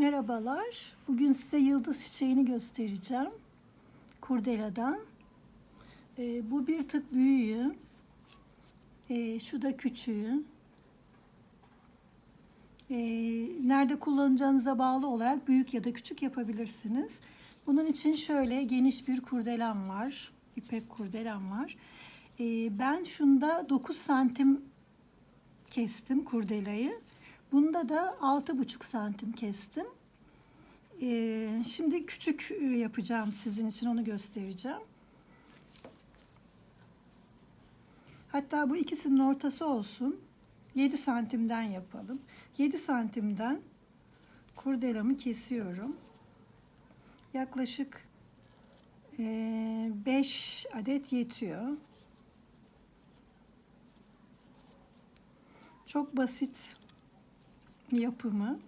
Merhabalar. Bugün size yıldız çiçeğini göstereceğim. Kurdeladan. Ee, bu bir tık büyüğü. Ee, şu da küçüğü. Ee, nerede kullanacağınıza bağlı olarak büyük ya da küçük yapabilirsiniz. Bunun için şöyle geniş bir kurdelem var. İpek kurdelem var. Ee, ben şunda 9 santim kestim kurdelayı. Bunda da 6,5 santim kestim. Ee, şimdi küçük e, yapacağım sizin için onu göstereceğim. Hatta bu ikisinin ortası olsun. 7 santimden yapalım. 7 santimden kurdelamı kesiyorum. Yaklaşık 5 adet yetiyor. Çok basit yapımı.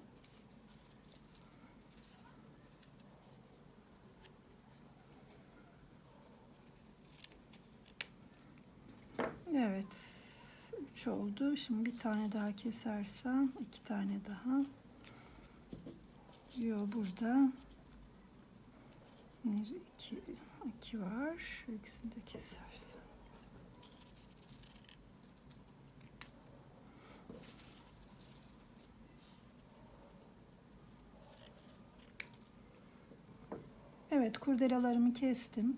Evet. 3 oldu. Şimdi bir tane daha kesersem iki tane daha. Yo burada. Bir, iki, iki var. İkisini de kesersem. Evet kurdelalarımı kestim.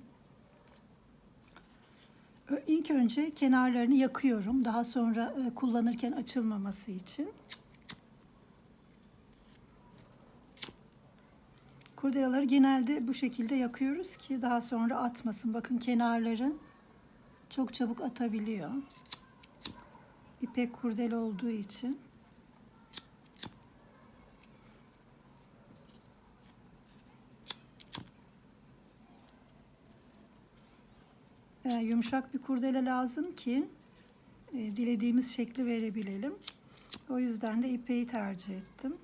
İlk önce kenarlarını yakıyorum. Daha sonra e, kullanırken açılmaması için. Kurdelaları genelde bu şekilde yakıyoruz ki daha sonra atmasın. Bakın kenarları çok çabuk atabiliyor. İpek kurdele olduğu için. E, yumuşak bir kurdele lazım ki e, dilediğimiz şekli verebilelim. O yüzden de ipeği tercih ettim.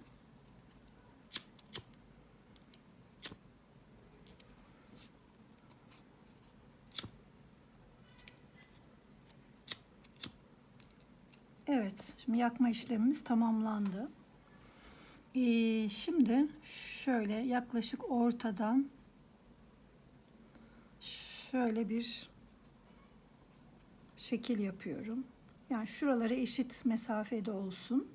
Evet, şimdi yakma işlemimiz tamamlandı. Ee, şimdi şöyle yaklaşık ortadan şöyle bir şekil yapıyorum. Yani şuralara eşit mesafede olsun.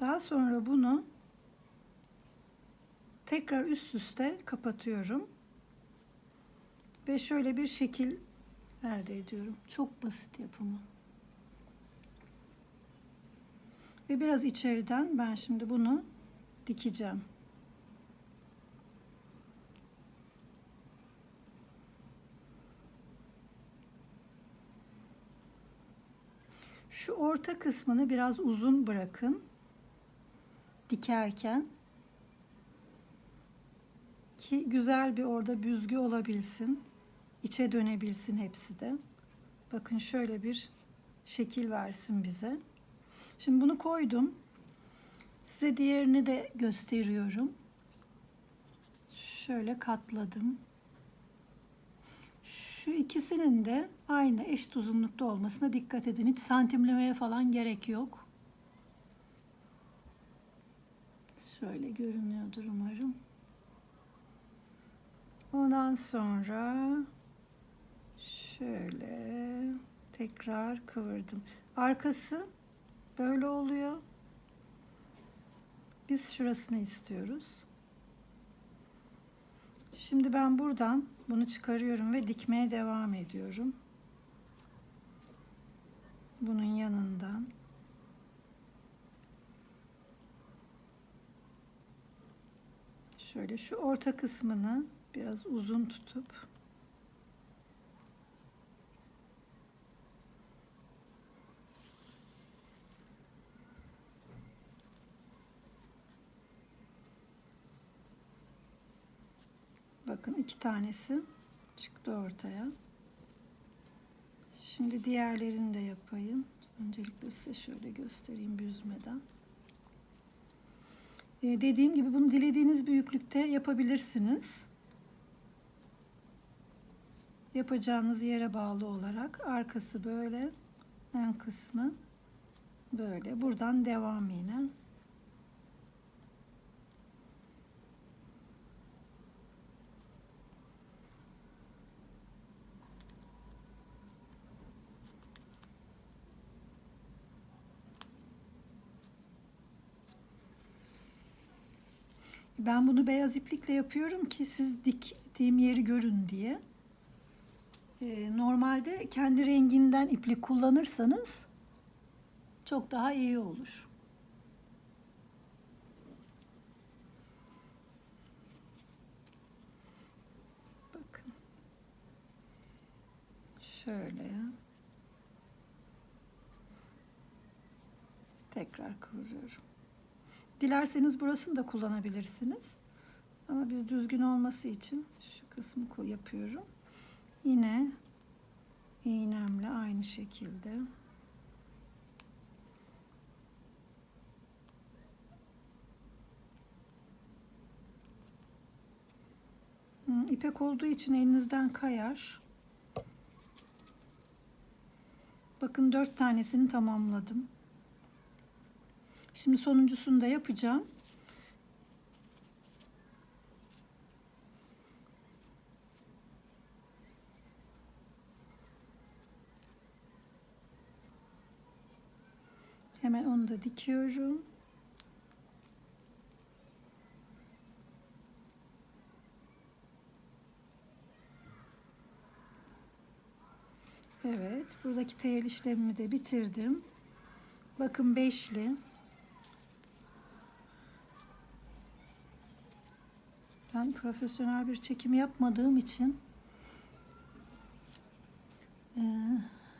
Daha sonra bunu tekrar üst üste kapatıyorum. Ve şöyle bir şekil elde ediyorum. Çok basit yapımı. Ve biraz içeriden ben şimdi bunu dikeceğim. Şu orta kısmını biraz uzun bırakın. Dikerken ki güzel bir orada büzgü olabilsin. içe dönebilsin hepsi de. Bakın şöyle bir şekil versin bize. Şimdi bunu koydum. Size diğerini de gösteriyorum. Şöyle katladım. Şu ikisinin de aynı eşit uzunlukta olmasına dikkat edin. Hiç santimlemeye falan gerek yok. Şöyle görünüyordur umarım. Ondan sonra şöyle tekrar kıvırdım. Arkası böyle oluyor. Biz şurasını istiyoruz. Şimdi ben buradan bunu çıkarıyorum ve dikmeye devam ediyorum. Bunun yanından. Şöyle şu orta kısmını biraz uzun tutup Bakın iki tanesi çıktı ortaya. Şimdi diğerlerini de yapayım. Öncelikle size şöyle göstereyim büzmeden. Ee, dediğim gibi bunu dilediğiniz büyüklükte yapabilirsiniz. Yapacağınız yere bağlı olarak arkası böyle, ön kısmı böyle. Buradan devam yine. Ben bunu beyaz iplikle yapıyorum ki siz diktiğim yeri görün diye. Ee, normalde kendi renginden iplik kullanırsanız çok daha iyi olur. Bakın. Şöyle. Tekrar kıvırıyorum. Dilerseniz burasını da kullanabilirsiniz. Ama biz düzgün olması için şu kısmı yapıyorum. Yine iğnemle aynı şekilde. İpek olduğu için elinizden kayar. Bakın dört tanesini tamamladım. Şimdi sonuncusunu da yapacağım. Hemen onu da dikiyorum. Evet, buradaki tel işlemimi de bitirdim. Bakın beşli. Ben profesyonel bir çekim yapmadığım için eee,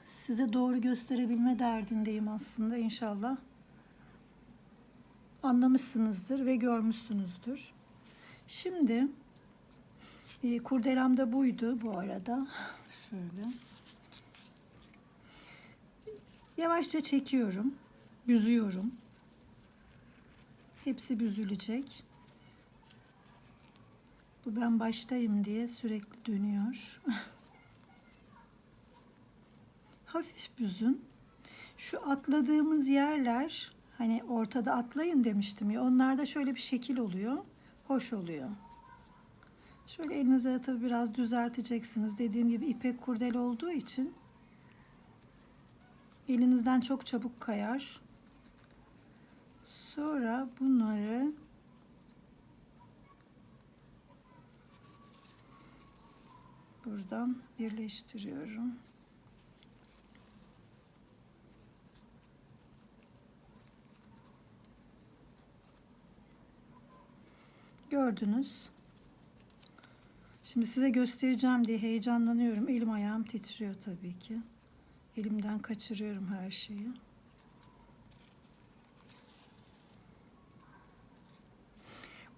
size doğru gösterebilme derdindeyim aslında inşallah. Anlamışsınızdır ve görmüşsünüzdür. Şimdi e, kurdelam da buydu bu arada. Şöyle. Yavaşça çekiyorum. Büzüyorum. Hepsi büzülecek. Bu ben baştayım diye sürekli dönüyor. Hafif büzün. Şu atladığımız yerler hani ortada atlayın demiştim ya onlarda şöyle bir şekil oluyor. Hoş oluyor. Şöyle elinize tabii biraz düzelteceksiniz. Dediğim gibi ipek kurdele olduğu için elinizden çok çabuk kayar. Sonra bunları buradan birleştiriyorum. Gördünüz. Şimdi size göstereceğim diye heyecanlanıyorum. Elim ayağım titriyor tabii ki. Elimden kaçırıyorum her şeyi.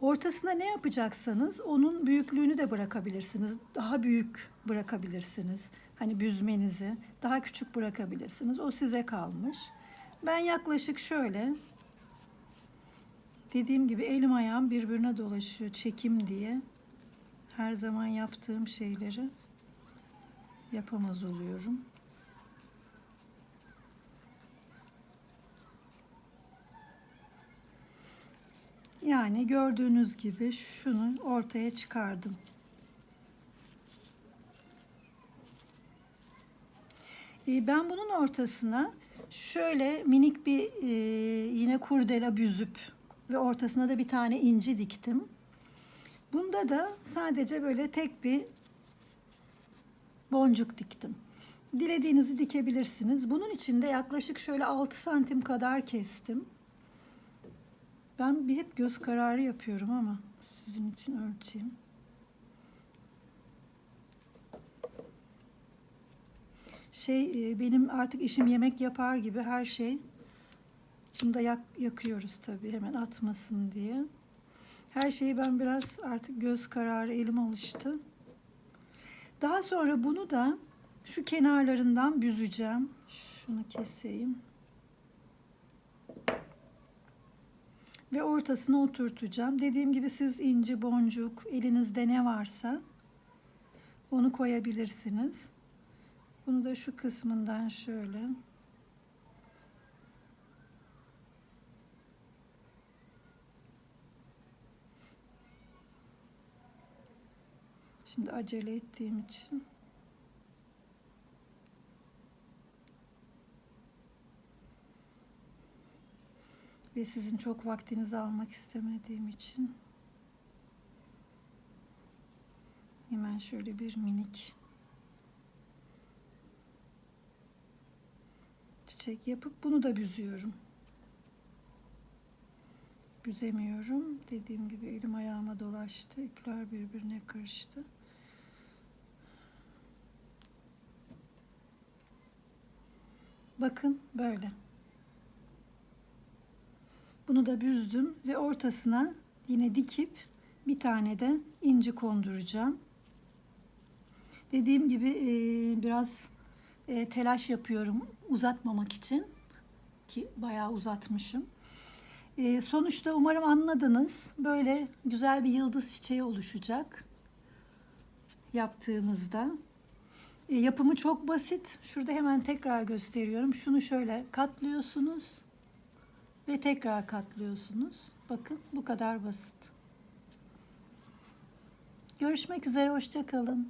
Ortasına ne yapacaksanız onun büyüklüğünü de bırakabilirsiniz. Daha büyük bırakabilirsiniz. Hani büzmenizi daha küçük bırakabilirsiniz. O size kalmış. Ben yaklaşık şöyle dediğim gibi elim ayağım birbirine dolaşıyor çekim diye. Her zaman yaptığım şeyleri yapamaz oluyorum. Yani gördüğünüz gibi şunu ortaya çıkardım. Ee, Ben bunun ortasına şöyle minik bir e, yine kurdela büzüp ve ortasına da bir tane inci diktim. Bunda da sadece böyle tek bir boncuk diktim. Dilediğinizi dikebilirsiniz. Bunun için de yaklaşık şöyle 6 santim kadar kestim. Ben bir hep göz kararı yapıyorum ama sizin için ölçeyim. Şey e, benim artık işim yemek yapar gibi her şey. Bunu da yak, yakıyoruz tabii hemen atmasın diye. Her şeyi ben biraz artık göz kararı elim alıştı. Daha sonra bunu da şu kenarlarından büzeceğim. Şunu keseyim. Ve ortasına oturtacağım. Dediğim gibi siz inci, boncuk, elinizde ne varsa onu koyabilirsiniz. Bunu da şu kısmından şöyle Şimdi acele ettiğim için ve sizin çok vaktinizi almak istemediğim için hemen şöyle bir minik çiçek yapıp bunu da büzüyorum. Büzemiyorum. Dediğim gibi elim ayağıma dolaştı. İpler birbirine karıştı. Bakın böyle. Bunu da büzdüm ve ortasına yine dikip bir tane de inci konduracağım. Dediğim gibi e, biraz e, telaş yapıyorum uzatmamak için ki bayağı uzatmışım. E, sonuçta umarım anladınız. Böyle güzel bir yıldız çiçeği oluşacak yaptığınızda. Yapımı çok basit. Şurada hemen tekrar gösteriyorum. Şunu şöyle katlıyorsunuz ve tekrar katlıyorsunuz. Bakın bu kadar basit. Görüşmek üzere, hoşça kalın.